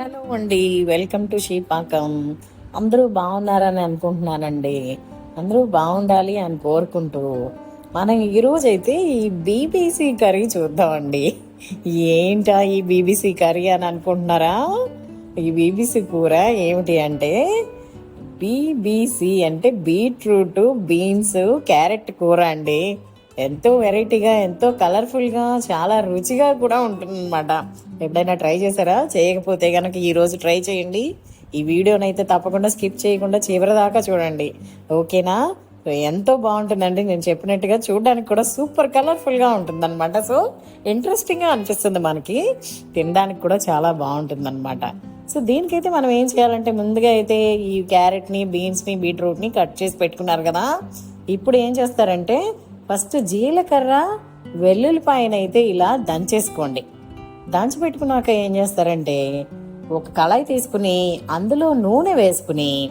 Hello అండి welcome to షీపాకం అందరూ బాగున్నారని అనుకుంటున్నానండి. అందరూ బాగుండాలి అని కోరుకుంటూ మనం ఈరోజు అయితే ఈ బీబీసీ కర్రీ చూద్దామండి. ఏంటా ఈ బీబీసీ కర్రీ అని అనుకుంటున్నారా? ఈ బీబీసీ కూర ఏమిటి అంటే బీబీసీ అంటే బీట్రూట్ బీన్స్ క్యారెట్ కూర అండి. ఎంతో వెరైటీగా ఎంతో కలర్ఫుల్గా చాలా రుచిగా కూడా ఉంటుందన్నమాట. ఎప్పుడైనా ట్రై చేశారా? చేయకపోతే కనుక ఈరోజు ట్రై చేయండి. ఈ వీడియోనైతే తప్పకుండా స్కిప్ చేయకుండా చివరి దాకా చూడండి. ఓకేనా? ఎంతో బాగుంటుందండి. నేను చెప్పినట్టుగా చూడడానికి కూడా సూపర్ కలర్ఫుల్గా ఉంటుందన్నమాట. సో ఇంట్రెస్టింగ్గా అనిపిస్తుంది మనకి. తినడానికి కూడా చాలా బాగుంటుందన్నమాట. సో దీనికైతే మనం ఏం చేయాలంటే ముందుగా అయితే ఈ క్యారెట్ని బీన్స్ని బీట్రూట్ని కట్ చేసి పెట్టుకున్నారు కదా. ఇప్పుడు ఏం చేస్తారంటే ఫస్ట్ జీలకర్ర వెల్లుల్లిపాయనైతే అయితే ఇలా దంచేసుకోండి. దంచి పెట్టుకున్నాక ఏం చేస్తారంటే ఒక కళాయి తీసుకుని అందులో నూనె వేసుకుని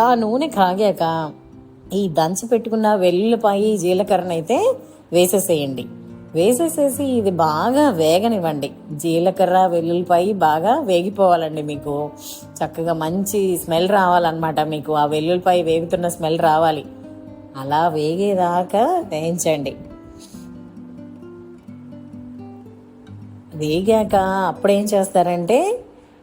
ఆ నూనె కాగాక ఈ దంచి పెట్టుకున్న వెల్లుల్లిపాయ జీలకర్రనైతే వేసేసేయండి. వేసేసేసి ఇది బాగా వేగనివ్వండి. జీలకర్ర వెల్లుల్లిపాయ బాగా వేగిపోవాలండి మీకు. చక్కగా మంచి స్మెల్ రావాలన్నమాట మీకు. ఆ వెల్లుల్లిపాయ వేగుతున్న స్మెల్ రావాలి. అలా వేగేదాకా వేయించండి. వేగాక అప్పుడేం చేస్తారంటే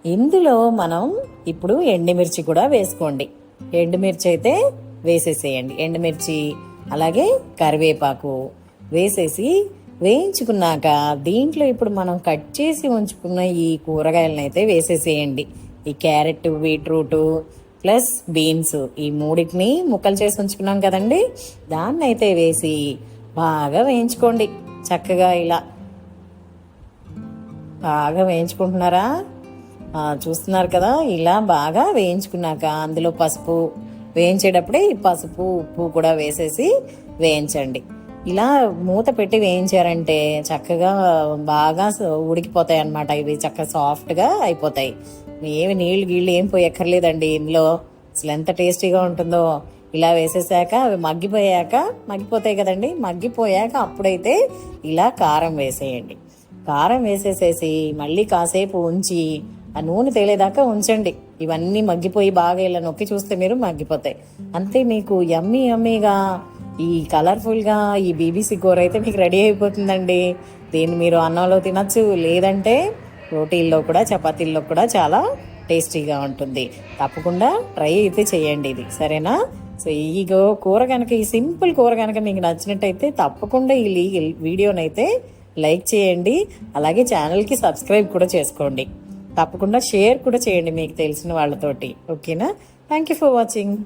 ఇందులో మనం ఇప్పుడు ఎండుమిర్చి కూడా వేసుకోండి. ఎండుమిర్చి అయితే వేసేసేయండి. ఎండుమిర్చి అలాగే కరివేపాకు వేసేసి వేయించుకున్నాక దీంట్లో ఇప్పుడు మనం కట్ చేసి ఉంచుకున్న ఈ కూరగాయలను అయితే వేసేసేయండి. ఈ క్యారెట్ బీట్రూటు ప్లస్ బీన్స్. ఈ మూడింటిని ముక్కలు చేసి ఉంచుకున్నాం కదండి. దాన్ని అయితే వేసి బాగా వేయించుకోండి. చక్కగా ఇలా. బాగా వేయించుకుంటున్నారా? చూస్తున్నారు కదా ఇలా బాగా వేయించుకున్నాక అందులో పసుపు వేయించేటప్పుడే ఈ పసుపు ఉప్పు కూడా వేసేసి వేయించండి. ఇలా మూత పెట్టి వేయించారంటే చక్కగా బాగా ఉడికిపోతాయి అన్నమాట ఇవి చక్కగా సాఫ్ట్గా అయిపోతాయి. ఏమి నీళ్ళు గీళ్ళు ఏం పోయక్కర్లేదండి. ఇందులో అసలు ఎంత టేస్టీగా ఉంటుందో. ఇలా వేసేసాక అవి మగ్గిపోయాక మగ్గిపోతాయి కదండి. మగ్గిపోయాక అప్పుడైతే ఇలా కారం వేసేయండి. కారం వేసేసేసి మళ్ళీ కాసేపు ఉంచి ఆ నూనె తేలేదాకా ఉంచండి. ఇవన్నీ మగ్గిపోయి బాగా ఇలా నొక్కి చూస్తే మీరు మగ్గిపోతాయి. అంతే మీకు యమ్మీ యమ్మీగా ఈ కలర్ఫుల్గా ఈ బీబీసీ కూర అయితే మీకు రెడీ అయిపోతుందండి. దీన్ని మీరు అన్నంలో తినచ్చు. లేదంటే రోటీల్లో కూడా చపాతీల్లో కూడా చాలా టేస్టీగా ఉంటుంది. తప్పకుండా ట్రై అయితే చేయండి ఇది. సరేనా? సో ఈ కూర కనుక ఈ సింపుల్ కూర కనుక మీకు నచ్చినట్టయితే తప్పకుండా ఈ లీ- వీడియోనైతే లైక్ చేయండి. అలాగే ఛానల్కి సబ్స్క్రైబ్ కూడా చేసుకోండి. తప్పకుండా షేర్ కూడా చేయండి మీకు తెలిసిన వాళ్ళతోటి. ఓకేనా? Thank you for watching.